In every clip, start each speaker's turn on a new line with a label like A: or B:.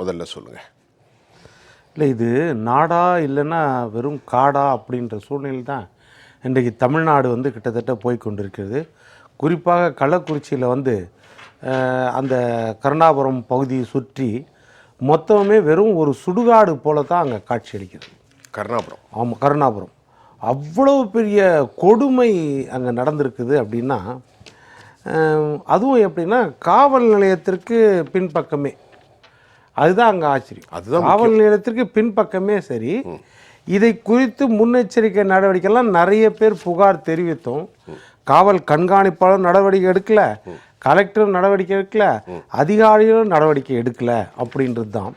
A: முதல்ல சொல்லுங்கள்
B: இல்லை இது நாடா இல்லைன்னா வெறும் காடா அப்படின்ற சூழ்நிலை தான் இன்றைக்கு தமிழ்நாடு வந்து கிட்டத்தட்ட போய் கொண்டிருக்கிறது. குறிப்பாக கள்ளக்குறிச்சியில் வந்து அந்த கருணாபுரம் பகுதியை சுற்றி மொத்தமே வெறும் ஒரு சுடுகாடு போல தான் அங்கே காட்சி அளிக்கிறது.
A: கருணாபுரம்.
B: ஆமாம் கருணாபுரம். அவ்வளவு பெரிய கொடுமை அங்கே நடந்திருக்குது அப்படின்னா அதுவும் எப்படின்னா காவல் நிலையத்திற்கு பின்பக்கமே. அதுதான் அங்கே ஆச்சரியம்.
A: அதுதான்
B: காவல் நிலையத்திற்கு பின்பக்கமே சரி. இதை குறித்து முன்னெச்சரிக்கை நடவடிக்கைலாம் நிறைய பேர் புகார் தெரிவித்தோம். காவல் கண்காணிப்பாளர் நடவடிக்கை எடுக்கல. கலெக்டரும் நடவடிக்கை எடுக்கல. அதிகாரிகளும் நடவடிக்கை எடுக்கல அப்படின்றது தான்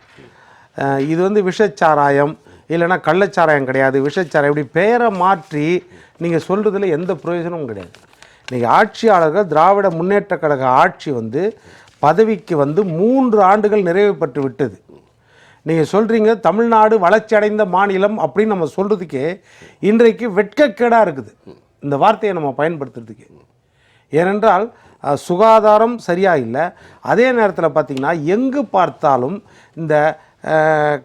B: இது வந்து விஷச்சாராயம் இல்லைன்னா கள்ளச்சாராயம் கிடையாது. விஷச்சாராயம் இப்படி பெயரை மாற்றி நீங்கள் சொல்கிறதுல எந்த பிரயோஜனமும் கிடையாது. இன்றைக்கி ஆட்சியாளர்கள் திராவிட முன்னேற்ற கழக ஆட்சி வந்து பதவிக்கு வந்து மூன்று ஆண்டுகள் நிறைவு பெற்று விட்டது. நீங்கள் சொல்கிறீங்க தமிழ்நாடு வளர்ச்சி அடைந்த மாநிலம் அப்படின்னு நம்ம சொல்கிறதுக்கே இன்றைக்கு வெட்கக்கேடாக இருக்குது. இந்த வார்த்தையை நம்ம பயன்படுத்துறதுக்கு. ஏனென்றால் சுகாதாரம் சரியாக இல்லை. அதே நேரத்தில் பார்த்திங்கன்னா எங்கு பார்த்தாலும் இந்த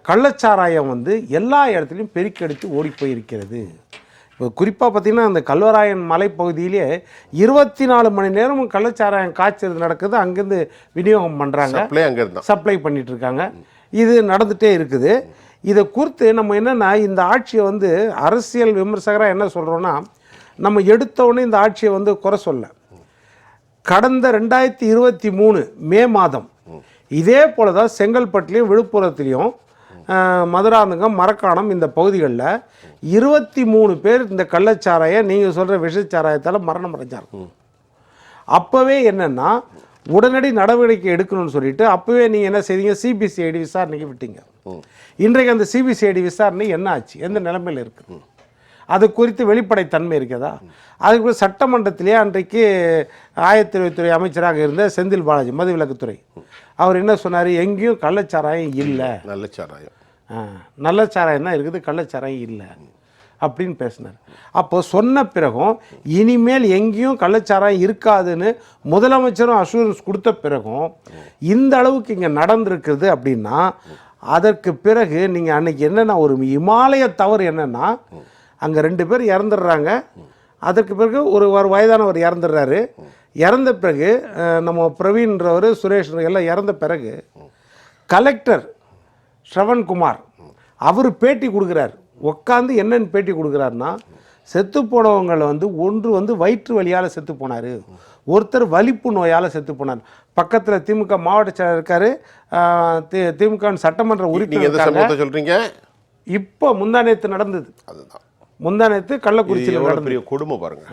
B: கள்ளச்சாராயம் வந்து எல்லா இடத்துலையும் பெருக்கெடுத்து ஓடி போயிருக்கிறது. குறிப்பாக பார்த்திங்கன்னா அந்த கல்வராயன் மலைப்பகுதியிலே இருபத்தி நாலு மணி நேரமும் கள்ளச்சாராயம் காய்ச்சல் நடக்குது. அங்கேருந்து விநியோகம் பண்ணுறாங்க
A: சப்ளை அங்கே இருந்தான்
B: சப்ளை பண்ணிட்டு இருக்காங்க இது நடந்துகிட்டே இருக்குது. இதை குறித்து நம்ம என்னென்னா இந்த ஆட்சியை வந்து அரசியல் விமர்சகராக என்ன சொல்கிறோன்னா நம்ம எடுத்த உடனே இந்த ஆட்சியை வந்து குறை சொல்ல. கடந்த ரெண்டாயிரத்தி இருபத்தி மூணு மே மாதம் இதே போல தான் செங்கல்பட்டுலேயும் விழுப்புரத்துலேயும் மதுராந்தகம் மரக்காணம் இந்த பகுதிகளில் இருபத்தி மூணு பேர் இந்த கள்ளச்சாராயம் நீங்கள் சொல்கிற விஷச்சாராயத்தால் மரணம் அடைஞ்சாங்க அப்போவே என்னென்னா உடனடி நடவடிக்கை எடுக்கணும்னு சொல்லிட்டு அப்போவே நீங்கள் என்ன செய்தீங்க? சிபிசிஐடி விசாரணைக்கு விட்டீங்க. இன்றைக்கு அந்த சிபிசிஐடி விசாரணை என்ன ஆச்சு? எந்த நிலைமையில் இருக்குது அது குறித்து வெளிப்படைத்தன்மை இருக்கிறதா அதுக்கு சட்டமன்றத்திலே அன்றைக்கு ஆயத்திரத்துறை அமைச்சராக இருந்த செந்தில் பாலாஜி மதுவிலக்குத்துறை அவர் என்ன சொன்னார்? எங்கேயும் கள்ளச்சாராயம் இல்லை.
A: நல்ல சாராயம்.
B: ஆ, நல்ல சாராயம் தான் இருக்குது கள்ளச்சாராயம் இல்லை அப்படின்னு பேசினார். அப்போ சொன்ன பிறகும் இனிமேல் எங்கேயும் கள்ளச்சாராயம் இருக்காதுன்னு முதலமைச்சரும் அஷூரன்ஸ் கொடுத்த பிறகும் இந்த அளவுக்கு இங்கே நடந்திருக்கிறது அப்படின்னா அதற்கு பிறகு நீங்கள் அன்றைக்கி என்னென்னா ஒரு இமாலய தவறு என்னென்னா அங்கே ரெண்டு பேர் இறந்துடுறாங்க. அதற்கு பிறகு ஒரு ஒரு வயதானவர் இறந்துடுறாரு. இறந்த பிறகு நம்ம பிரவீன்றவர் சுரேஷ் எல்லாம் இறந்த பிறகு கலெக்டர் ஸ்ரவன்குமார். அவர் பேட்டி கொடுக்குறார். உட்காந்து என்னென்னு பேட்டி கொடுக்குறாருன்னா செத்து போனவங்களை வந்து ஒன்று வந்து வயிற்று வலியால் செத்து போனார். ஒருத்தர் வலிப்பு நோயால் செத்து போனார். பக்கத்தில் திமுக மாவட்ட செயலர் இருக்கார். திமுக சட்டமன்ற உறுப்பினர்
A: சொல்றீங்க?
B: இப்போ முந்தானேத்து நடந்தது.
A: அதுதான்.
B: முந்தானேத்து
A: இது
B: கள்ளக்குறிச்சியில்
A: பெரிய கொடுமை பாருங்க.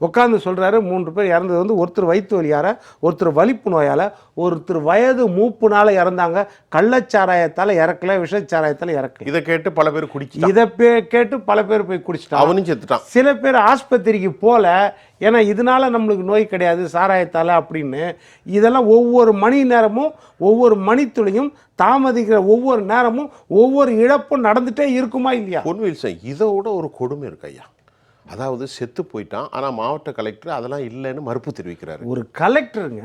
B: உட்காந்து சொல்கிறாரு மூன்று பேர் இறந்தது வந்து ஒருத்தர் வயிற்று வலியால் ஒருத்தர் வலிப்பு நோயால் ஒருத்தர் வயது மூப்புனால இறந்தாங்க. கள்ளச்சாராயத்தால் இறக்கல விஷச்சாராயத்தால் இறக்கல.
A: இதை கேட்டு பல பேர் குடிச்சு
B: இதை பே கேட்டு பல பேர் போய் குடிச்சிட்டாங்க.
A: அவனும் செத்துட்டான்.
B: சில பேர் ஆஸ்பத்திரிக்கு போல ஏன்னா இதனால நம்மளுக்கு நோய் கிடையாது சாராயத்தால் அப்படின்னு. இதெல்லாம் ஒவ்வொரு மணி நேரமும் ஒவ்வொரு மணித்துளியும் தாமதிக்கிற ஒவ்வொரு நேரமும் ஒவ்வொரு இழப்பும் நடந்துட்டே இருக்குமா இல்லையா?
A: பொன் வில்சன் இதை விட ஒரு கொடுமை இருக்கு ஐயா. அதாவது செத்து போயிட்டான் ஆனா மாவட்ட கலெக்டர் அதெல்லாம் இல்லைன்னு மறுப்பு தெரிவிக்கிறாரு.
B: ஒரு கலெக்டருங்க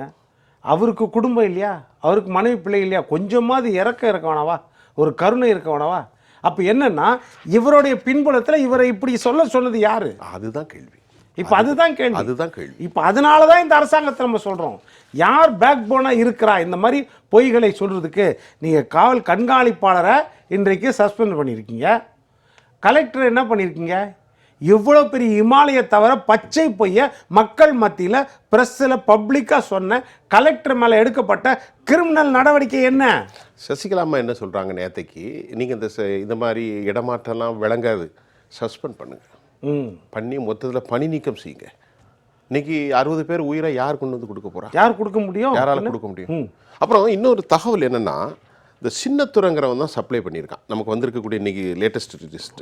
B: அவருக்கு குடும்பம் இல்லையா? அவருக்கு மனைவி பிள்ளை இல்லையா? கொஞ்சமாவது இறக்கம் இருக்க வேணாவா? ஒரு கருணை இருக்க வேணாவா? அப்போ என்னன்னா இவருடைய பின்புலத்தில் இவரை இப்படி சொல்ல சொன்னது யாரு?
A: அதுதான் கேள்வி.
B: இப்போ அதுதான் கேள்வி.
A: அதுதான் கேள்வி.
B: இப்போ அதனால தான் இந்த அரசாங்கத்தை நம்ம சொல்கிறோம் யார் பேக் போனாக இருக்கிறா? இந்த மாதிரி பொய்களை சொல்கிறதுக்கு நீங்கள் காவல் கண்காணிப்பாளரை இன்றைக்கு சஸ்பெண்ட் பண்ணியிருக்கீங்க. கலெக்டர் என்ன பண்ணியிருக்கீங்க? இவ்வளோ பெரிய இமாலய தவிர பச்சை பொய்ய மக்கள் மத்தியில் ப்ரெஸ்ஸில் பப்ளிக்காக சொன்ன கலெக்டர் மேலே எடுக்கப்பட்ட கிரிமினல் நடவடிக்கை என்ன?
A: சசிகலா அம்மா என்ன சொல்றாங்க நேத்தைக்கு? நீங்க இந்த இந்த மாதிரி இடமாற்றம்லாம் விளங்காது. சஸ்பெண்ட் பண்ணுங்க.
B: ம்.
A: பண்ணி மொத்தத்தில் பணி நீக்கம் செய்யுங்க. இன்னைக்கு அறுபது பேர் உயிரை யார் கொண்டு வந்து கொடுக்க போறா?
B: யார் கொடுக்க முடியும்?
A: யாரால கொடுக்க முடியும்? அப்புறம் இன்னொரு தகவல் என்னன்னா இந்த சின்னத்துறைங்கிறவன் தான் சப்ளை பண்ணியிருக்கான். நமக்கு வந்திருக்கக்கூடிய இன்னைக்கு லேட்டஸ்ட் லிஸ்ட்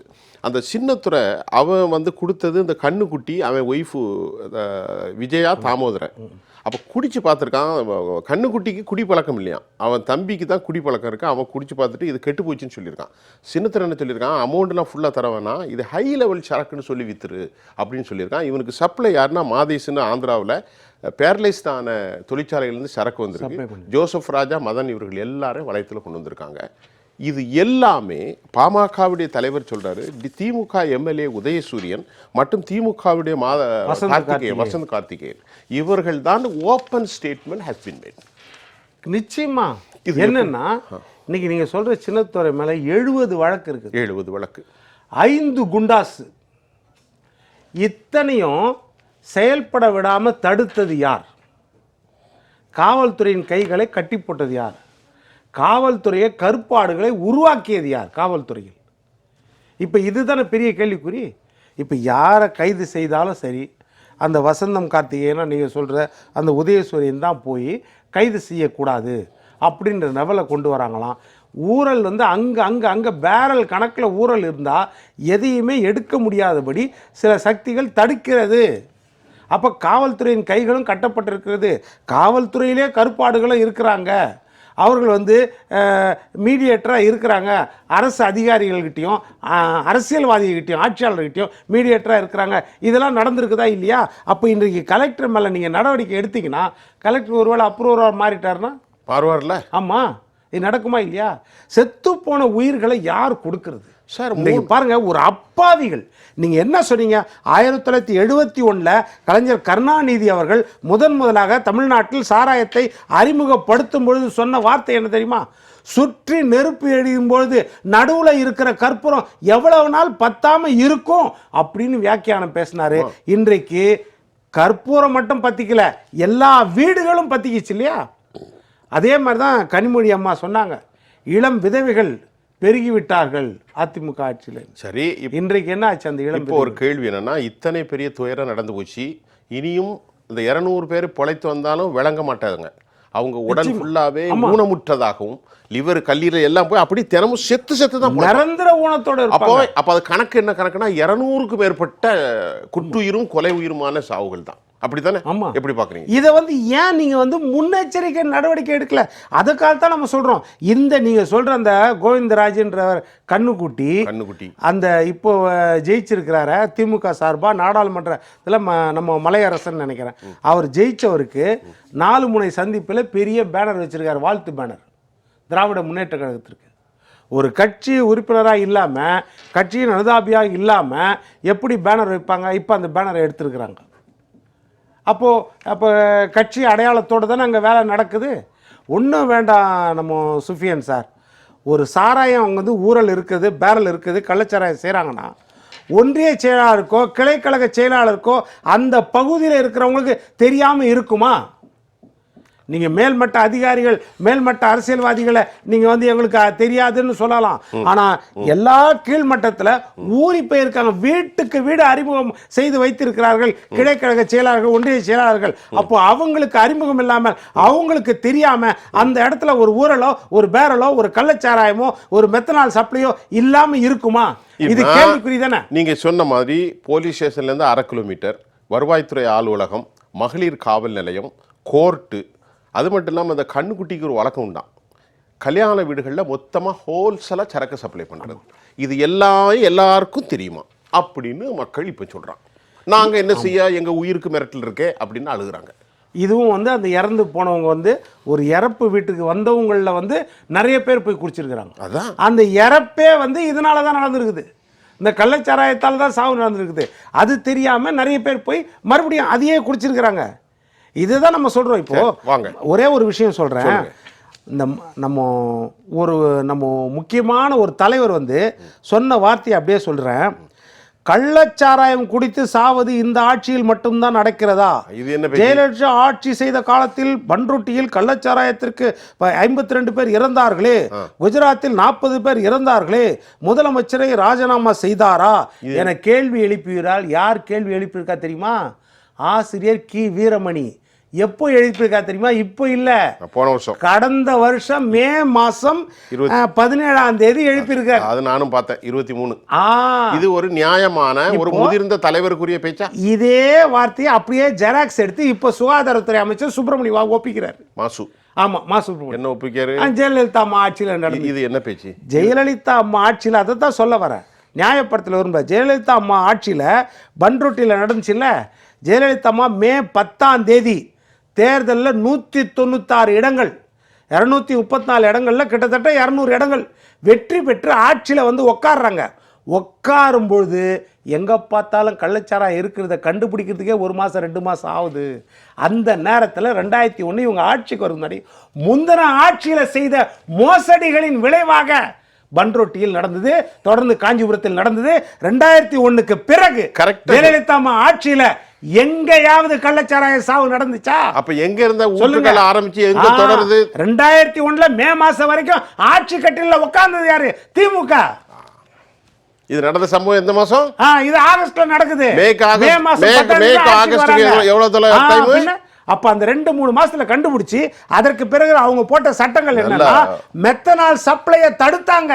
A: அந்த சின்னத்துறை அவன் வந்து கொடுத்தது இந்த கண்ணுக்குட்டி அவன் ஒய்ஃபு விஜயா தாமோதரன். அப்போ குடிச்சு பார்த்துருக்கான் கண்ணுக்குட்டிக்கு குடி பழக்கம் இல்லையா? அவன் தம்பிக்கு தான் குடி பழக்கம் இருக்கு அவன் குடிச்சு பார்த்துட்டு இது கெட்டு போச்சுன்னு சொல்லியிருக்கான். சின்னத்துறை என்ன சொல்லியிருக்கான்? அமௌண்ட்லாம் ஃபுல்லாக தரவேனா இது ஹை லெவல் சரக்குன்னு சொல்லி வித்துரு அப்படின்னு சொல்லியிருக்கான். இவனுக்கு சப்ளை யாருன்னா மாதேசுன்னு ஆந்திராவில் பேரலைஸ்டான தொழிற்சாலையிலேருந்து சரக்கு வந்திருக்கு. ஜோசப் ராஜா மதன் இவர்கள் எல்லாரும் வளையத்தில் கொண்டு வந்திருக்காங்க. இது எல்லாமே பாமகவுடைய தலைவர் சொல்றாரு திமுக எம்எல்ஏ உதயசூரியன் மற்றும் திமுகவுடைய மாத கார்த்திகேயன் வசந்த் கார்த்திகேயன். இவர்கள் தான் open statement has been made
B: நிச்சயமா.
A: இது
B: என்னன்னா இன்னைக்கு நீங்க சொல்ற சின்னத்துறை மேல எழுபது வழக்கு இருக்குது.
A: எழுபது வழக்கு.
B: ஐந்து குண்டாசு. இத்தனையும் செயல்பட விடாமல் தடுத்தது யார்? காவல்துறையின் கைகளை கட்டி போட்டது யார்? காவல்துறையை கருப்பாடுகளை உருவாக்கியது யார் காவல்துறையில்? இப்போ இதுதானே பெரிய கேள்விக்குறி. இப்போ யாரை கைது செய்தாலும் சரி அந்த வசந்தம் கார்த்திகேயனா நீங்கள் சொல்கிற அந்த உதயசூரியன் தான் போய் கைது செய்யக்கூடாது அப்படின்ற லெவலை கொண்டு வராங்களாம். ஊழல் வந்து அங்கே அங்கே அங்கே பேரல் கணக்கில் ஊழல் இருந்தால் எதையுமே எடுக்க முடியாதபடி சில சக்திகள் தடுக்கிறது. அப்போ காவல்துறையின் கைகளும் கட்டப்பட்டிருக்கிறது. காவல்துறையிலே கருப்பாடுகளும் இருக்கிறாங்க. அவர்கள் வந்து மீடியேட்டராக இருக்கிறாங்க. அரசு அதிகாரிகள்கிட்டையும் அரசியல்வாதிகள்கிட்டையும் ஆட்சியாளர்கிட்டையும் மீடியேட்டராக இருக்கிறாங்க. இதெல்லாம் நடந்திருக்குதா இல்லையா? அப்போ இன்றைக்கு கலெக்டர் மேலே நீங்கள் நடவடிக்கை எடுத்தீங்கன்னா கலெக்டர் ஒருவேளை அப்ரூவராக மாறிட்டாருன்னா?
A: பார்வார்ல.
B: ஆமாம் இது நடக்குமா இல்லையா? செத்து போன உயிர்களை யார் கொடுக்கறது?
A: சார்
B: இன்றைக்கு பாருங்க ஒரு அப்பாவிகள். நீங்க என்ன சொன்னீங்க? ஆயிரத்தி தொள்ளாயிரத்தி எழுபத்தி ஒன்றில் கலைஞர் கருணாநிதி அவர்கள் முதன் முதலாக தமிழ்நாட்டில் சாராயத்தை அறிமுகப்படுத்தும் பொழுது சொன்ன வார்த்தை என்ன தெரியுமா? சுற்றி நெருப்பு எரியும் பொழுது நடுவில் இருக்கிற கற்பூரம் எவ்வளவு நாள் பத்தாம இருக்கும் அப்படின்னு வியாக்கியானம் பேசினாரு. இன்றைக்கு கற்பூரம் மட்டும் பத்திக்கல எல்லா வீடுகளும் பத்திக்கிச்சு இல்லையா? அதே மாதிரி தான் கனிமொழி அம்மா சொன்னாங்க இளம் விதவைகள் பெருகிவிட்டார்கள் அதிமுக ஆட்சியில்.
A: சரி
B: இன்றைக்கு என்ன ஆச்சு அந்த இளம்
A: இப்போ ஒரு கேள்வி என்னன்னா இத்தனை பெரிய துயரம் நடந்து போச்சு இனியும் இந்த இருநூறு பேர் பொழைத்து வந்தாலும் விளங்க மாட்டாங்க அவங்க உடல் ஃபுல்லாவே ஊனமுற்றதாகவும் லிவர் கல்லீரல் எல்லாம் போய் அப்படி தினமும் செத்து செத்து தான்.
B: நிரந்தர ஊனத்தோட
A: அப்போ அப்போ அது கணக்கு என்ன கணக்குனா இருநூறுக்கு மேற்பட்ட குட்டுயிரும் கொலை உயிருமான சாவுகள் தான். அப்படித்தானே?
B: ஆமா.
A: எப்படி பாக்குறீங்க
B: இதை வந்து ஏன் நீங்க வந்து முன்னெச்சரிக்கை நடவடிக்கை எடுக்கல? அதுக்காக தான் நம்ம சொல்றோம். இந்த நீங்க சொல்ற அந்த கோவிந்தராஜ்ன்றவர் கண்ணுக்குட்டி
A: கண்ணுக்குட்டி.
B: அந்த இப்போ ஜெயிச்சிருக்கிறார திமுக சார்பாக நாடாளுமன்ற இதில் ம நம்ம மலையரசன் நினைக்கிறேன். அவர் ஜெயிச்சவருக்கு நாலு முனை சந்திப்பில் பெரிய பேனர் வச்சிருக்காரு வாழ்த்து பேனர். திராவிட முன்னேற்ற கழகத்திற்கு. ஒரு கட்சி உறுப்பினராக இல்லாமல் கட்சியின் அனுதாபியாக இல்லாமல் எப்படி பேனர் வைப்பாங்க? இப்போ அந்த பேனரை எடுத்திருக்கிறாங்க. அப்போது அப்போ கட்சி அடையாளத்தோடு தானே அங்கே வேலை நடக்குது? ஒன்றும் வேண்டாம் நம்ம சுஃபியன் சார். ஒரு சாராயம் அவங்க வந்து ஊரல் இருக்குது பேரல் இருக்குது கள்ளச்சாராயம் செய்கிறாங்கன்னா ஒன்றிய செயலாளருக்கோ கிளைக்கழக செயலாளருக்கோ அந்த பகுதியில் இருக்கிறவங்களுக்கு தெரியாமல் இருக்குமா? நீங்கள் மேல்மட்ட அதிகாரிகள் மேல்மட்ட அரசியல்வாதிகளை நீங்கள் வந்து எங்களுக்கு தெரியாதுன்னு சொல்லலாம். ஆனால் எல்லா கீழ்மட்டத்தில் ஊறி போயிருக்காங்க. வீட்டுக்கு வீடு அறிமுகம் செய்து வைத்திருக்கிறார்கள். கிளைக்கழக செயலாளர்கள் ஒன்றிய செயலாளர்கள். அப்போ அவங்களுக்கு அறிமுகம் இல்லாமல் அவங்களுக்கு தெரியாமல் அந்த இடத்துல ஒரு ஊரலோ ஒரு பேரலோ ஒரு கள்ளச்சாராயமோ ஒரு மெத்தனால் சப்ளையோ இல்லாமல் இருக்குமா? இது கேள்விக்குறி தானே?
A: நீங்க சொன்ன மாதிரி போலீஸ் ஸ்டேஷன்ல இருந்து அரை கிலோமீட்டர் வருவாய்த்துறை அலுவலகம் மகளிர் காவல் நிலையம் கோர்ட்டு அது மட்டும் இல்லாமல் அந்த கண்ணுக்குட்டிக்கு ஒரு வழக்கம் உண்டாம். கல்யாண வீடுகளில் மொத்தமாக ஹோல்சேலாக சரக்கு சப்ளை பண்ணுறது இது எல்லாம் எல்லாருக்கும் தெரியுமா? அப்படின்னு மக்கள் இப்போ சொல்கிறாங்க நாங்கள் என்ன செய்ய எங்கள் உயிருக்கு மிரட்டல் இருக்கே அப்படின்னு அழுகுறாங்க.
B: இதுவும் வந்து அந்த இறந்து போனவங்க வந்து ஒரு இறப்பு வீட்டுக்கு வந்தவங்களில் வந்து நிறைய பேர் போய் குடிச்சிருக்கிறாங்க.
A: அதான்.
B: அந்த இறப்பே வந்து இதனால தான் நடந்திருக்குது. இந்த கள்ளச்சாராயத்தால் தான் சாவு நடந்திருக்குது. அது தெரியாமல் நிறைய பேர் போய் மறுபடியும் அதையே குடிச்சிருக்கிறாங்க. இதுதான் நம்ம சொல்கிறோம் இப்போ.
A: சரி, வாங்க.
B: ஒரே ஒரு விஷயம் சொல்கிறேன் இந்த நம்ம ஒரு நம்ம முக்கியமான ஒரு தலைவர் வந்து சொன்ன வார்த்தையை அப்படியே சொல்கிறேன் கள்ளச்சாராயம் குடித்து சாவது இந்த ஆட்சியில் மட்டும்தான் நடக்கிறதா?
A: இது என்ன?
B: ஜெயலலிதா ஆட்சி செய்த காலத்தில் பன்ருட்டியில் கள்ளச்சாராயத்திற்கு ஐம்பத்தி ரெண்டு பேர் இறந்தார்களே. குஜராத்தில் நாற்பது பேர் இறந்தார்களே. முதலமைச்சரை ராஜினாமா செய்தாரா? என கேள்வி எழுப்பியிருந்தால் யார் கேள்வி எழுப்பியிருக்கா தெரியுமா? ஆசிரியர் கி. வீரமணி. எப்போ எழுப்பியிருக்கா தெரியுமா? இப்போ இல்லை.
A: போன வருஷம்.
B: கடந்த வருஷம் மே அஹ், பதினேழாம் தேதி எழுப்பியிருக்கார்
A: அது நானும் பார்த்தேன் இருபத்தி மூணு. இது ஒரு நியாயமான ஒரு முதிர்ந்த தலைவருக்குரிய பேச்சா?
B: இதே வார்த்தையை அப்படியே ஜெராக்ஸ் எடுத்து இப்போ சுகாதாரத்துறை அமைச்சர் சுப்பிரமணியம் வா- ஒப்பிக்கிறார்.
A: மாசு.
B: ஆமா மா சுப்பிரமணியம்
A: என்ன ஒப்பிக்காரு
B: ஆ, ஜெயலலிதா அம்மா ஆட்சியில் நடந்தது
A: இது என்ன பேச்சு?
B: ஜெயலலிதா அம்மா ஆட்சியில் அதை தான் சொல்ல வரேன். நியாயப்படுத்தல வரும்ப. ஜெயலலிதா அம்மா ஆட்சியில் பன்ருட்டியில் நடந்துச்சுல்ல? ஜெயலலிதா அம்மா மே பத்தாம் தேதி தேர்தலில் நூற்றி தொண்ணூத்தாறு இடங்கள் இரநூத்தி முப்பத்தி நாலு இடங்கள்ல கிட்டத்தட்ட இரநூறு இடங்கள் வெற்றி பெற்று ஆட்சியில் வந்து உட்காடுறாங்க உட்காரும் பொழுது எங்கே பார்த்தாலும் கள்ளச்சாராயம் இருக்கிறத கண்டுபிடிக்கிறதுக்கே ஒரு மாதம் ரெண்டு மாதம் ஆகுது. அந்த நேரத்தில் ரெண்டாயிரத்தி ஒன்று இவங்க ஆட்சிக்கு வரும் முன்னாடி முந்தின ஆட்சியில் செய்த மோசடிகளின் விளைவாக பன்ரொட்டியில் நடந்தது தொடர்ந்து காஞ்சிபுரத்தில் நடந்தது. ரெண்டாயிரத்தி ஒண்ணுக்கு பிறகு
A: Correct.
B: ஜெயலலிதா ஆட்சியில எங்கேயாவது கள்ளச்சாராய சாவு நடந்துச்சா
A: அப்ப எங்க இருந்த
B: சொல்லுங்க.
A: ஆரம்பிச்சு எங்க தொடருது
B: ரெண்டாயிரத்தி ஒண்ணுல மே மாசம் வரைக்கும் ஆட்சி கட்டில உட்கார்ந்தது யாரு திமுக
A: இது நடந்த சம்பவம் எந்த மாசம்
B: இது ஆகஸ்ட்ல நடக்குது மே மாசம்.
A: எவ்வளவு-?
B: அப்ப அந்த ரெண்டு மூணு மாசத்துல கண்டுபிடிச்சு அதற்கு பிறகு அவங்க போட்ட சட்டங்கள் என்னன்னா. மெத்தனால் சப்ளையை தடுத்தாங்க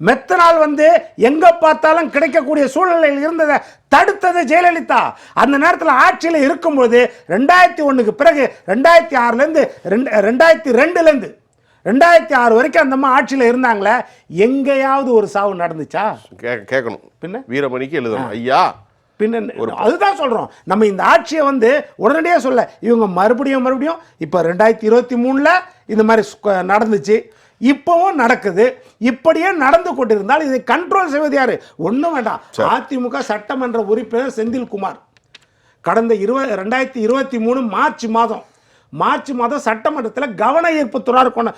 B: மெத்தனால் வந்து எங்க பார்த்தாலும் கிடைக்கக்கூடிய சூழ்நிலையில் இருந்ததை தடுத்தது ஜெயலலிதா. அந்த நேரத்தில் ஆட்சியில் இருக்கும்போது ரெண்டாயிரத்தி ஒண்ணுக்கு பிறகு ரெண்டாயிரத்தி ஆறுலேருந்து ரெண்டு ரெண்டாயிரத்தி ரெண்டுலேருந்து ரெண்டாயிரத்தி ஆறு வரைக்கும் அந்த அம்மா ஆட்சியில் இருந்தாங்களே எங்கேயாவது ஒரு சாவு நடந்துச்சா?
A: கேட்கணும்.
B: பின்ன?
A: வீரமணிக்கு எழுதணும். ஐயா!
B: பின்ன அதுதான் சொல்றோம். நம்ம இந்த ஆட்சியை வந்து உடனடியாக சொல்ல இவங்க மறுபடியும் மறுபடியும் இப்போ ரெண்டாயிரத்தி இருபத்தி மூணில் இந்த மாதிரி நடந்துச்சு. இப்போவும் நடக்குது. இப்படியே நடந்து கொண்டிருந்தால் இதை கண்ட்ரோல் செய்வது யாரு? ஒன்றும் வேண்டாம். அதிமுக சட்டமன்ற உறுப்பினர் செந்தில்குமார். கடந்த இருபது ரெண்டாயிரத்தி இருபத்தி மூணு மார்ச் மாதம் மார்ச் மாதம் சட்டமன்றத்தில் கவன ஈர்ப்பு துறார் கொண்டு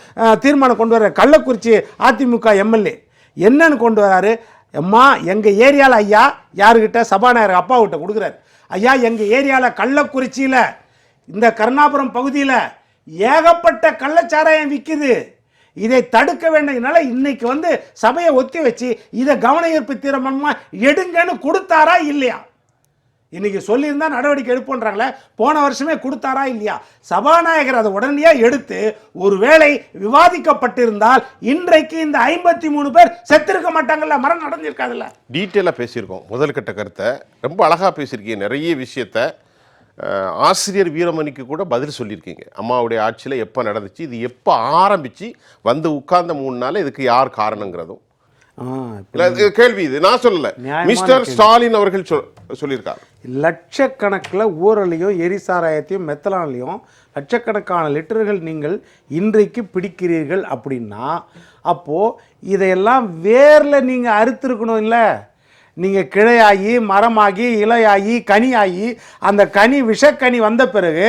B: தீர்மானம் கொண்டு வர கள்ளக்குறிச்சி அதிமுக எம்எல்ஏ. என்னன்னு கொண்டு வராரு? அம்மா எங்கள் ஏரியாவில் ஐயா யாருக்கிட்ட சபாநாயகர் அப்பாவுக்கிட்ட கொடுக்குறாரு. ஐயா எங்கள் ஏரியாவில் கள்ளக்குறிச்சியில் இந்த கருணாபுரம் பகுதியில் ஏகப்பட்ட கள்ளச்சாராயம் விற்கிது இதை தடுக்க வேண்டியதுனால இன்னைக்கு வந்து சபையை ஒத்தி வச்சு இதை கவன ஈர்ப்பு தீர்மானமாக எடுங்கன்னு கொடுத்தாரா இல்லையா? இன்னைக்கு சொல்லியிருந்தா நடவடிக்கை எடுப்போன்றாங்களே போன வருஷமே கொடுத்தாரா இல்லையா? சபாநாயகர் அதை உடனடியாக எடுத்து ஒருவேளை விவாதிக்கப்பட்டிருந்தால் இன்றைக்கு இந்த ஐம்பத்தி மூணு பேர் செத்திருக்க மாட்டாங்கல்ல மரம் நடந்திருக்காதுல்ல?
A: டீட்டெயிலாக பேசியிருக்கோம். முதல் கட்ட கருத்தை. ரொம்ப அழகாக பேசியிருக்கீங்க. நிறைய விஷயத்த. ஆசிரியர் வீரமணிக்கு கூட பதில் சொல்லியிருக்கீங்க. அம்மாவுடைய ஆட்சியில் எப்போ நடந்துச்சு இது எப்போ ஆரம்பிச்சு வந்து உட்கார்ந்த மூணு நாள் இதுக்கு யார் காரணங்கிறதும். கேள்வி இது நான் சொல்லல. மிஸ்டர் ஸ்டாலின் அவர்கள் சொல் சொல்லியிருக்காரு.
B: லட்சக்கணக்கில் ஊரலையும் எரிசாராயத்தையும் மெத்தலானையும் லட்சக்கணக்கான லிட்டர்கள் நீங்கள் இன்றைக்கு பிடிக்கிறீர்கள் அப்படின்னா அப்போது இதையெல்லாம் வேரில் நீங்கள் அறுத்திருக்கணும் இல்லை? நீங்கள் கிளையாகி மரமாகி இலையாகி கனியாகி அந்த கனி விஷக்கனி வந்த பிறகு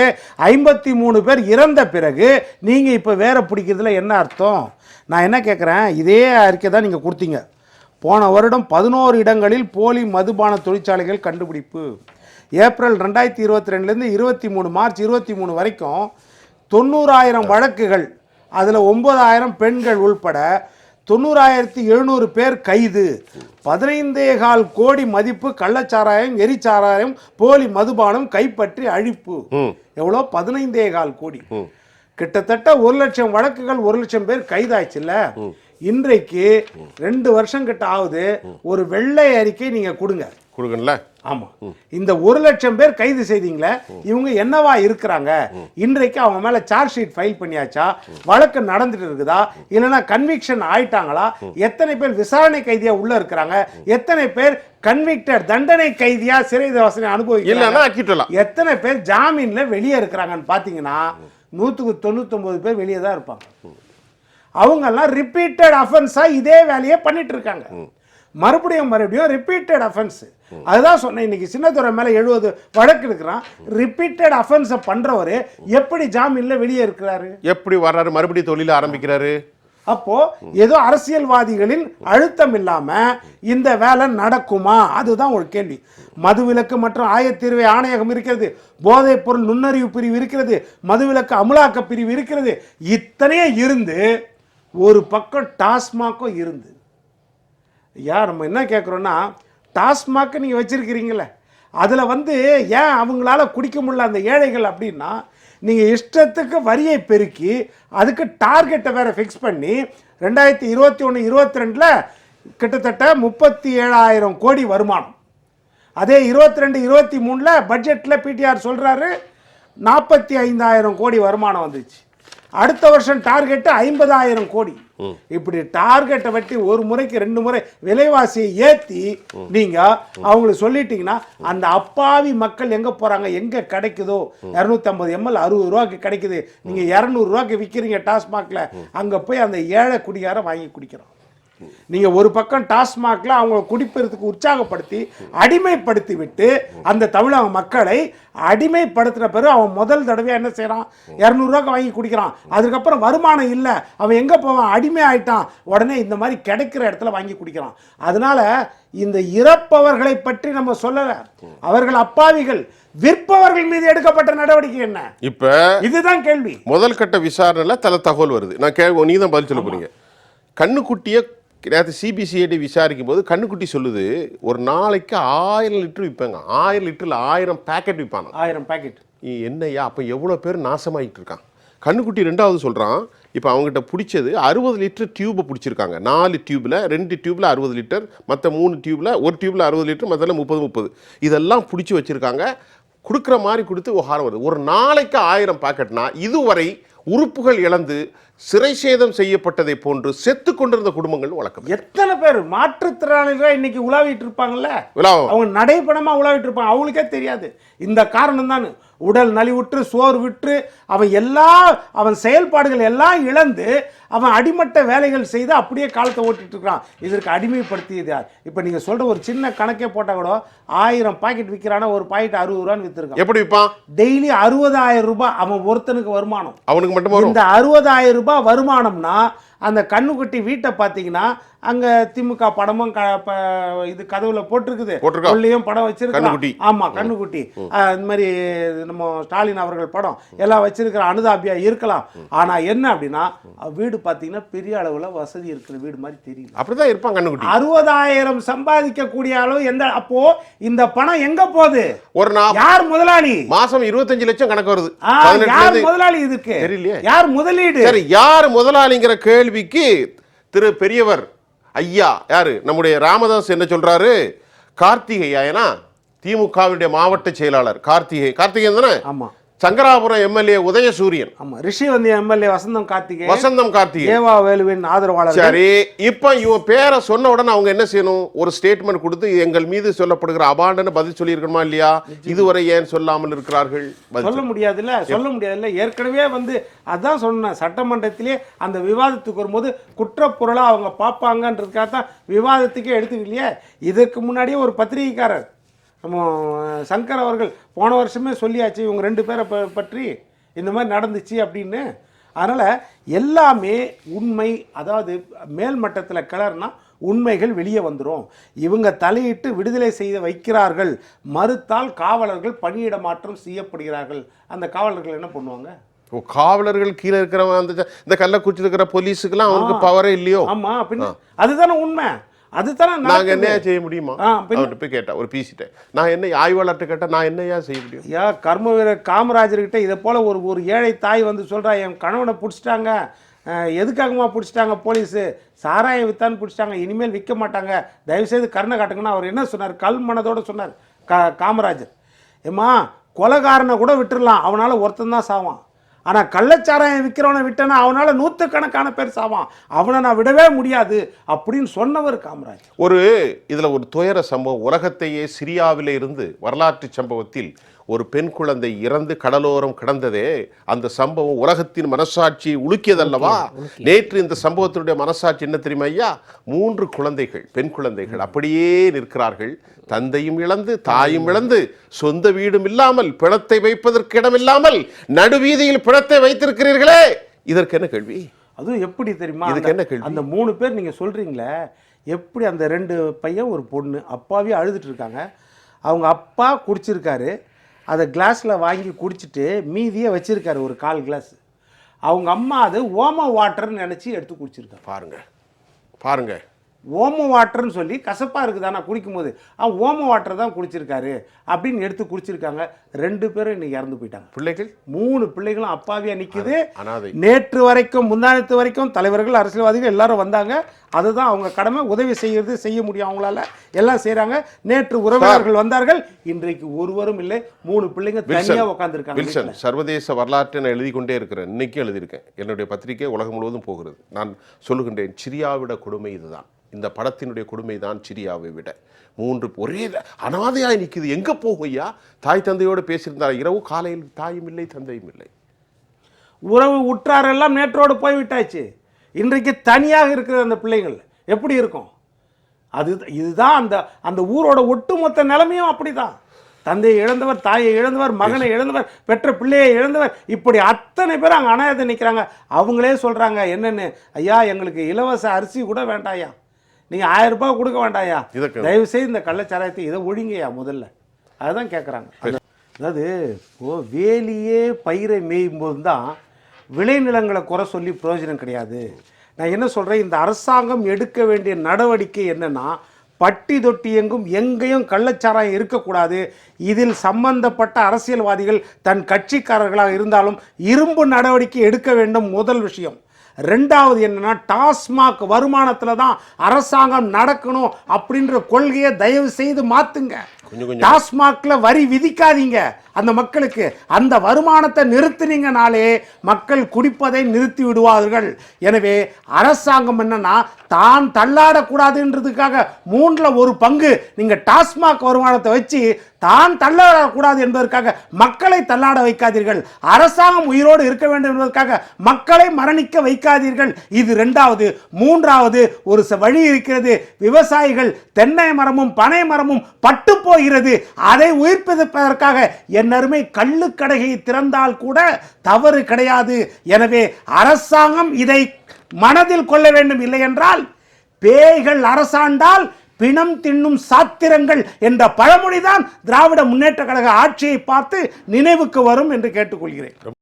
B: ஐம்பத்தி மூணு பேர் இறந்த பிறகு நீங்கள் இப்போ வேற பிடிக்கிறதுல என்ன அர்த்தம்? நான் என்ன கேட்குறேன் இதே அறிக்கை தான் நீங்கள் கொடுத்தீங்க. போன வருடம் பதினோரு இடங்களில் போலி மதுபான தொழிற்சாலைகள் கண்டுபிடிப்பு. ஏப்ரல் ரெண்டாயிரத்தி இருபத்தி ரெண்டுலேருந்து இருபத்தி மூணு மார்ச் இருபத்தி மூணு வரைக்கும் தொண்ணூறாயிரம் வழக்குகள் அதில் ஒம்பதாயிரம் பெண்கள் உள்பட தொண்ணூறாயிரத்தி எழுநூறு பேர் கைது. பதினைந்தே கால் கோடி மதிப்பு கள்ளச்சாராயம் எரிச்சாராயம் போலி மதுபானம் கைப்பற்றி அழிப்பு. எவ்வளோ? பதினைந்தே கால் கோடி. கிட்டத்தட்ட ஒரு லட்சம் வழக்குகள் ஒரு லட்சம் பேர் கைதாச்சுல்ல இன்றைக்கு ரெண்டு வருஷம் கிட்ட ஆகுது. ஒரு வெள்ளை அறிக்கை நீங்க கொடுங்க.
A: கொடுக்கணும்ல
B: ஆமா. இந்த ஒரு லட்சம் பேர் கைது செய்தீங்களே இவங்க என்னவா இருக்கிறாங்க? இன்றைக்கு அவங்க மேல சார்ஜ் ஷீட் ஃபைல் பண்ணியாச்சா? வழக்கு நடந்துட்டு இருக்குதா? இல்லைன்னா கன்விக்ஷன் ஆயிட்டாங்களா? எத்தனை பேர் விசாரணை கைதியா உள்ள இருக்கிறாங்க? எத்தனை பேர் கன்விக்டட் தண்டனை கைதியா சிறை வாசனை
A: அக்கிட்டலாம்
B: எத்தனை பேர் ஜாமீன்ல வெளியே இருக்கிறாங்கன்னு பார்த்தீங்கன்னா நூற்றுக்கு தொண்ணூத்தொம்பது பேர் வெளியே தான் இருப்பாங்க. அவங்கெல்லாம் ரிப்பீட்டட் அஃபென்ஸாக இதே வேலையை பண்ணிட்டு இருக்காங்க மறுபடியும் மறுபடியும் ரிப்பீட்டட் அஃபென்ஸ் அதுதான் சொன்னேன் இன்னைக்கு சின்னத்துறை மேலே எழுபது வழக்கு இருக்கிறான் ரிப்பீட்டட் அஃபென்ஸை பண்ணுறவர் எப்படி ஜாமீனில் வெளியே இருக்கிறாரு?
A: எப்படி வர்றாரு? மறுபடியும் தொழில ஆரம்பிக்கிறாரு?
B: அப்போ ஏதோ அரசியல்வாதிகளின் அழுத்தம் இல்லாம இந்த வேலை நடக்குமா? அதுதான் ஒரு கேள்வி. மதுவிலக்கு மற்றும் ஆயத்தீர்வை ஆணையகம் இருக்கிறது. போதைப் பொருள் நுண்ணறிவு பிரிவு இருக்கிறது. மதுவிலக்கு அமலாக்க பிரிவு இருக்கிறது. இத்தனையே இருந்து ஒரு பக்கம் டாஸ்மாக்கும் இருந்து. ஐயா நம்ம என்ன கேட்குறோன்னா டாஸ்மாக் நீங்கள் வச்சுருக்கிறீங்களே. அதில் வந்து ஏன் அவங்களால குடிக்க முடியல அந்த ஏழைகள் அப்படின்னா நீங்கள் இஷ்டத்துக்கு வரியை பெருக்கி அதுக்கு டார்கெட்டை வேறு ஃபிக்ஸ் பண்ணி ரெண்டாயிரத்தி இருபத்தி ஒன்று இருபத்தி ரெண்டில் கிட்டத்தட்ட முப்பத்தி ஏழாயிரம் கோடி வருமானம். அதே இருபத்தி ரெண்டு இருபத்தி மூணில் பட்ஜெட்டில் பிடிஆர் சொல்கிறாரு நாற்பத்தி ஐந்தாயிரம் கோடி வருமானம் வந்துச்சு. அடுத்த வருஷம் டார்கெட் ஐம்பதாயிரம் கோடி. இப்படி டார்கெட்டை வெட்டி ஒரு முறைக்கு ரெண்டு முறை விலைவாசியை ஏத்தி நீங்க அவங்களுக்கு சொல்லிட்டீங்கன்னா அந்த அப்பாவி மக்கள் எங்க போறாங்க? எங்க கிடைக்குதோ? இருநூத்தி ஐம்பது எம்எல் அறுபது ரூபாய்க்கு கிடைக்குது. நீங்க இருநூறு ரூபாய்க்கு விற்கிறீங்க டாஸ்மாக்ல. அங்க போய் அந்த ஏழை குடிகார வாங்கி குடிக்கிறான் நீங்க ஒரு பக்கம் டாஸ்மாக்ல அவங்க குடிப்பெறதுக்கு உற்சாகப்படுத்தி அடிமைப்படுத்தி விட்டு அந்த தமிழக மக்களை அடிமைப்படுத்தின பிறகு அவன் முதல் தடவையா என்ன செய்றான் இரநூறுவாக்கு வாங்கி குடிக்கிறான். அதுக்கப்புறம் வருமானம் இல்லை. அவன் எங்க போவான்? அடிமை ஆயிட்டான் உடனே இந்த மாதிரி கிடைக்கிற இடத்துல வாங்கி குடிக்கிறான். அதனால இந்த இறப்பவர்களை பற்றி நம்ம சொல்லல. அவர்கள் அப்பாவிகள். விற்பவர்கள் மீது எடுக்கப்பட்ட நடவடிக்கை என்ன?
A: இப்ப
B: இதுதான் கேள்வி.
A: முதல் கட்ட விசாரணையில் தல தகவல் வருது. நான் கே நீ தான் பதில் சொல்ல போறீங்க கண்ணுக்குட்டியை நேற்று சிபிசிஐடி விசாரிக்கும் போது கண்ணுக்குட்டி சொல்லுது ஒரு நாளைக்கு ஆயிரம் லிட்டர் விற்பாங்க. ஆயிரம் லிட்டரில் ஆயிரம் பேக்கெட் விற்பாங்க.
B: ஆயிரம் பாக்கெட்
A: என்னய்யா? அப்போ எவ்வளோ பேர் நாசமாயிட்டு இருக்கான் கண்ணுக்குட்டி ரெண்டாவது சொல்கிறான் இப்போ அவங்ககிட்ட பிடிச்சது அறுபது லிட்டர் டியூப்பை பிடிச்சிருக்காங்க. நாலு டியூப்பில் ரெண்டு டியூப்பில் அறுபது லிட்டர் மற்ற மூணு டியூப்பில் ஒரு டியூப்பில் அறுபது லிட்டர் மற்றல முப்பது முப்பது. இதெல்லாம் பிடிச்சி வச்சுருக்காங்க. கொடுக்குற மாதிரி கொடுத்து விவகாரம் வருது. ஒரு நாளைக்கு ஆயிரம் பாக்கெட்னா இதுவரை உறுப்புகள் இழந்து சிறை சேதம் செய்யப்பட்டதை போன்று செத்து கொண்டிருந்த குடும்பங்கள் வழக்கம்.
B: எத்தனை பேர்? மாற்றுத்திறனாளிகள் இன்னைக்கு உலாவிட்டு இருப்பாங்கல்ல? அவங்க நடைபணமா உலாவிட்டு இருப்பாங்க. அவங்களுக்கே தெரியாது. இந்த காரணம் தான் உடல் நலிவுற்று சோறு விற்று அவன் எல்லா அவன் செயல்பாடுகள் எல்லாம் இழந்து அவன் அடிமட்ட வேலைகள் செய்து அப்படியே காலத்தை ஓட்டிட்டு இருக்கான் இதற்கு அடிமைப்படுத்தியது யார்? இப்போ நீங்க சொல்ற ஒரு சின்ன கணக்கே போட்டால் கூட ஆயிரம் பாக்கெட் விற்கிறானா ஒரு பாக்கெட் அறுபது ரூபான்னு வித்துருக்கான்.
A: எப்படி விற்பான்
B: டெய்லி அறுபதாயிரம் ரூபாய் அவன் ஒருத்தனுக்கு வருமானம்.
A: அவனுக்கு மட்டும்
B: இந்த அறுபதாயிரம் ரூபாய் வருமானம்னா அந்த கண்ணுக்குட்டி வீட்டை பார்த்தீங்கன்னா அங்க திமுக படமும் இது கதவுல போட்டிருக்குது.
A: போட்டிருக்கா?
B: உள்ளேயும் படம் வச்சிருக்கான்
A: கண்ணுக்குட்டி.
B: ஆமா கண்ணுக்குட்டி. இந்த மாதிரி நம்ம ஸ்டாலின் அவர்கள் படம் எல்லாம் வச்சிருக்கிற அனுதாபியா இருக்கலாம். ஆனா என்ன அப்படின்னா வீடு பார்த்தீங்கன்னா பெரிய அளவுல வசதி இருக்கிற வீடு மாதிரி தெரியல.
A: அப்படிதான் இருப்பான் கண்ணுக்குட்டி.
B: அறுபதாயிரம் சம்பாதிக்கக்கூடிய அளவு எந்த அப்போ இந்த பணம் எங்க போகுது?
A: ஒரு நான்
B: யார் முதலாளி?
A: மாசம் இருபத்தஞ்சு லட்சம் கணக்கு வருது.
B: யார் முதலாளி இதுக்கு?
A: தெரியலையே.
B: யார் முதலீடு?
A: சரி யார் முதலாளிங்கிற கேள்விக்கு திரு பெரியவர் ஐயா யாரு? நம்முடைய ராமதாஸ் என்ன சொல்றாரு? கார்த்திகை ஏனா திமுகவுடைய மாவட்ட செயலாளர் கார்த்திகை கார்த்திகேயன் தானே?
B: ஆமா.
A: சங்கராபுரம் எம்எல்ஏ உதயசூரியன்.
B: ஆமா ரிஷி வந்து எம்எல்ஏ வசந்தம் கார்த்திகே
A: வசந்தம் கார்த்திகை
B: ஏவா வேலுவின் ஆதரவாளர்
A: சரி இப்ப இவன் பேரை சொன்ன உடனே அவங்க என்ன செய்யணும்? ஒரு ஸ்டேட்மெண்ட் கொடுத்து எங்கள் மீது சொல்லப்படுகிற அபாண்டன்னு பதில் சொல்லியிருக்கணுமா இல்லையா? இதுவரை ஏன் சொல்லாமல் இருக்கிறார்கள்?
B: சொல்ல முடியாதுல்ல சொல்ல முடியாதுல்ல. ஏற்கனவே வந்து அதான் சொன்னேன் சட்டமன்றத்திலே அந்த விவாதத்துக்கு வரும்போது குற்றப்புறலா அவங்க பார்ப்பாங்கன்றதுக்காக தான் விவாதத்துக்கே எடுத்துக்கலையே. இதற்கு முன்னாடியே ஒரு பத்திரிகைக்காரர் நம்ம சங்கர் அவர்கள் போன வருஷமே சொல்லியாச்சு இவங்க ரெண்டு பேரை ப- பற்றி இந்த மாதிரி நடந்துச்சு அப்படின்னு. அதனால் எல்லாமே உண்மை அதாவது மேல் மட்டத்தில் கிளறுனா உண்மைகள் வெளியே வந்துடும் இவங்க தலையிட்டு விடுதலை செய்து வைக்கிறார்கள் மறுத்தால் காவலர்கள் பணியிட மாற்றம் செய்யப்படுகிறார்கள். அந்த காவலர்கள் என்ன பண்ணுவாங்க?
A: ஓ, காவலர்கள் கீழே இருக்கிறவன் அந்த இந்த கள்ளக்குறிச்சியில் இருக்கிற போலீஸுக்கெல்லாம் அவனுக்கு பவரே இல்லையோ?
B: ஆமா பின்ன அதுதானே உண்மை. அதுதானே
A: நாங்க
B: நடக்குது.
A: என்னையா செய்ய முடியுமா? அவர்கிட்ட போய் கேட்டேன் ஒரு பிசிட்ட நான் என்ன ஆய்வாளர்கிட்ட கேட்டா நான் என்னையா செய்ய முடியும்?
B: ஐயா கர்ம வீரர் காமராஜர்கிட்ட இதை போல ஒரு ஒரு ஏழை தாய் வந்து சொல்றா என் கணவனை பிடிச்சிட்டாங்க. எதுக்காகமா பிடிச்சிட்டாங்க போலீஸு? சாராயம் வித்தான்னு பிடிச்சிட்டாங்க. இனிமேல் விற்க மாட்டாங்க. தயவுசெய்து கருணை காட்டுங்கன்னா அவர் என்ன சொன்னார்? கல் மனதோட சொன்னார். கா காமராஜர். ஏம்மா கொலைகாரனை கூட விட்டுறலாம். அவனால ஒருத்தன் தான் சாவான். ஆனால் கள்ளச்சாராயம் விற்கிறவனை விட்டேன்னா அவனால நூற்றுக்கணக்கான பேர் சாவான். அவனை நான் விடவே முடியாது அப்படின்னு சொன்னவர் காமராஜ்.
A: ஒரு இதுல ஒரு துயர சம்பவம். உலகத்தையே சிரியாவிலே இருந்து வரலாற்று சம்பவத்தில் ஒரு பெண் குழந்தை இறந்து கடலோரம் கிடந்ததே அந்த சம்பவம் உலகத்தின் மனசாட்சியை உலுக்கியதல்லவா? நேற்று இந்த சம்பவத்தினுடைய மனசாட்சி என்ன தெரியுமா ஐயா? மூன்று குழந்தைகள் பெண் குழந்தைகள் அப்படியே நிற்கிறார்கள். தந்தையும் இழந்து தாயும் இழந்து சொந்த வீடும் இல்லாமல் பிணத்தை வைப்பதற்கு இடமில்லாமல் நடுவீதியில் பிணத்தை வைத்திருக்கிறீர்களே! இதற்கு என்ன கேள்வி?
B: அதுவும் எப்படி தெரியுமா?
A: இதுக்கு என்ன கேள்வி?
B: அந்த மூணு பேர் நீங்க சொல்றீங்களே எப்படி அந்த ரெண்டு பையன் ஒரு பொண்ணு அப்பாவே அழுதுட்டு இருக்காங்க. அவங்க அப்பா குடிச்சிருக்காரு. அதை கிளாஸில் வாங்கி குடிச்சிட்டு மீதியை வச்சுருக்காரு ஒரு கால் கிளாஸ் அவங்க அம்மா அது ஓம வாட்டர்னு நினச்சி எடுத்து குடிச்சிருக்காரு
A: பாருங்கள் பாருங்கள்
B: ஓம வாட்டர்னு சொல்லி கசப்பாக இருக்குதானா குடிக்கும்போது. ஆ ஓம வாட்டர் தான் குடிச்சிருக்காரு அப்படின்னு எடுத்து குடிச்சிருக்காங்க. ரெண்டு பேரும் இன்னைக்கு இறந்து போயிட்டாங்க.
A: பிள்ளைகள்?
B: மூணு பிள்ளைகளும் அப்பாவியா நிக்குது.
A: அனாதை
B: நேற்று வரைக்கும் முந்தானத்து வரைக்கும் தலைவர்கள் அரசியல்வாதிகள் எல்லாரும் வந்தாங்க. அதுதான் அவங்க கடமை. உதவி செய்யறது செய்ய முடியும் அவங்களால. எல்லாம் செய்றாங்க. நேற்று உறவினர்கள் வந்தார்கள். இன்றைக்கு ஒருவரும் இல்லை. மூணு பிள்ளைங்க தனியா உட்காந்துருக்காங்க
A: சர்வதேச வரலாற்றை நான் எழுதி கொண்டே இருக்கிறேன். இன்னைக்கும் எழுதியிருக்கேன். என்னுடைய பத்திரிகை உலகம் முழுவதும் போகிறது. நான் சொல்லுகின்றேன் சிரியாவிட கொடுமை இதுதான். இந்த படத்தினுடைய கொடுமை தான் சிரியாவை விட. மூன்று ஒரே அனாதையாய் நிக்குது. எங்க போகும் ஐயா? தாய் தந்தையோடு பேசியிருந்தார். இரவு காலையில் தாயும் இல்லை தந்தையும் இல்லை.
B: உறவு உற்றாரெல்லாம் நேற்றோடு போய்விட்டாச்சு. இன்றைக்கு தனியாக இருக்கிற அந்த பிள்ளைகள் எப்படி இருக்கும்? அது இதுதான் அந்த அந்த ஊரோட ஒட்டுமொத்த நிலைமையும் அப்படிதான். தந்தையை இழந்தவர் தாயை இழந்தவர் மகனை இழந்தவர் பெற்ற பிள்ளையை இழந்தவர் இப்படி அத்தனை பேர் அங்கே அனாயத்தை நிற்கிறாங்க அவங்களே சொல்கிறாங்க என்னென்னு ஐயா எங்களுக்கு இலவச அரிசி கூட வேண்டாயா நீங்கள் ஆயிரம் ரூபாய் கொடுக்க வேண்டாயா
A: இதுக்கு-
B: தயவு செய்து இந்த கள்ளச்சாராயத்தை இதை ஒழிங்கய்யா முதல்ல. அதுதான் கேட்குறாங்க அதாவது இப்போ வேலியே பயிரை மேயும் போது தான் விளைநிலங்களை குறை சொல்லி பிரயோஜனம் கிடையாது. நான் என்ன சொல்கிறேன் இந்த அரசாங்கம் எடுக்க வேண்டிய நடவடிக்கை என்னன்னா பட்டி தொட்டி எங்கும் எங்கேயும் கள்ளச்சாராயம் இருக்கக்கூடாது. இதில் சம்பந்தப்பட்ட அரசியல்வாதிகள் தன் கட்சிக்காரர்களாக இருந்தாலும் இரும்பு நடவடிக்கை எடுக்க வேண்டும் முதல் விஷயம். ரெண்டாவது என்னன்னா டாஸ்மாக் வருமானத்தில் தான் அரசாங்கம் நடக்கணும் அப்படின்ற கொள்கையை தயவு செய்து மாத்துங்க. டாஸ்மாக்ல வரி விதிக்காதீங்க. அந்த மக்களுக்கு அந்த வருமானத்தை நிறுத்தினீங்கனாலே மக்கள் குடிப்பதை நிறுத்தி விடுவார்கள். எனவே அரசாங்கம் என்னன்னா தான் தள்ளாடக்கூடாதுன்றதுக்காக மூன்றில் ஒரு பங்கு நீங்கள் டாஸ்மாக் வருமானத்தை வச்சு தான் தள்ளாடக்கூடாது என்பதற்காக மக்களை தள்ளாட வைக்காதீர்கள். அரசாங்கம் உயிரோடு இருக்க வேண்டும் என்பதற்காக மக்களை மரணிக்க வைக்காதீர்கள். இது ரெண்டாவது. மூன்றாவது ஒரு ச- வழி இருக்கிறது. விவசாயிகள் தென்னை மரமும் பனை மரமும் பட்டு போகிறது. அதை உயிர்ப்பிப்பதற்காக என் அருமை கள்ளுக்கடையை திறந்தால் கூட தவறு கிடையாது. எனவே அரசாங்கம் இதை மனதில் கொள்ள வேண்டும் இல்லை என்றால் பேய்கள் அரசாண்டால் பிணம் தின்னும் சாத்திரங்கள் என்ற பழமொழிதான் திராவிட முன்னேற்ற கழக ஆட்சியை பார்த்து நினைவுக்கு வரும் என்று கேட்டுக்கொள்கிறேன்.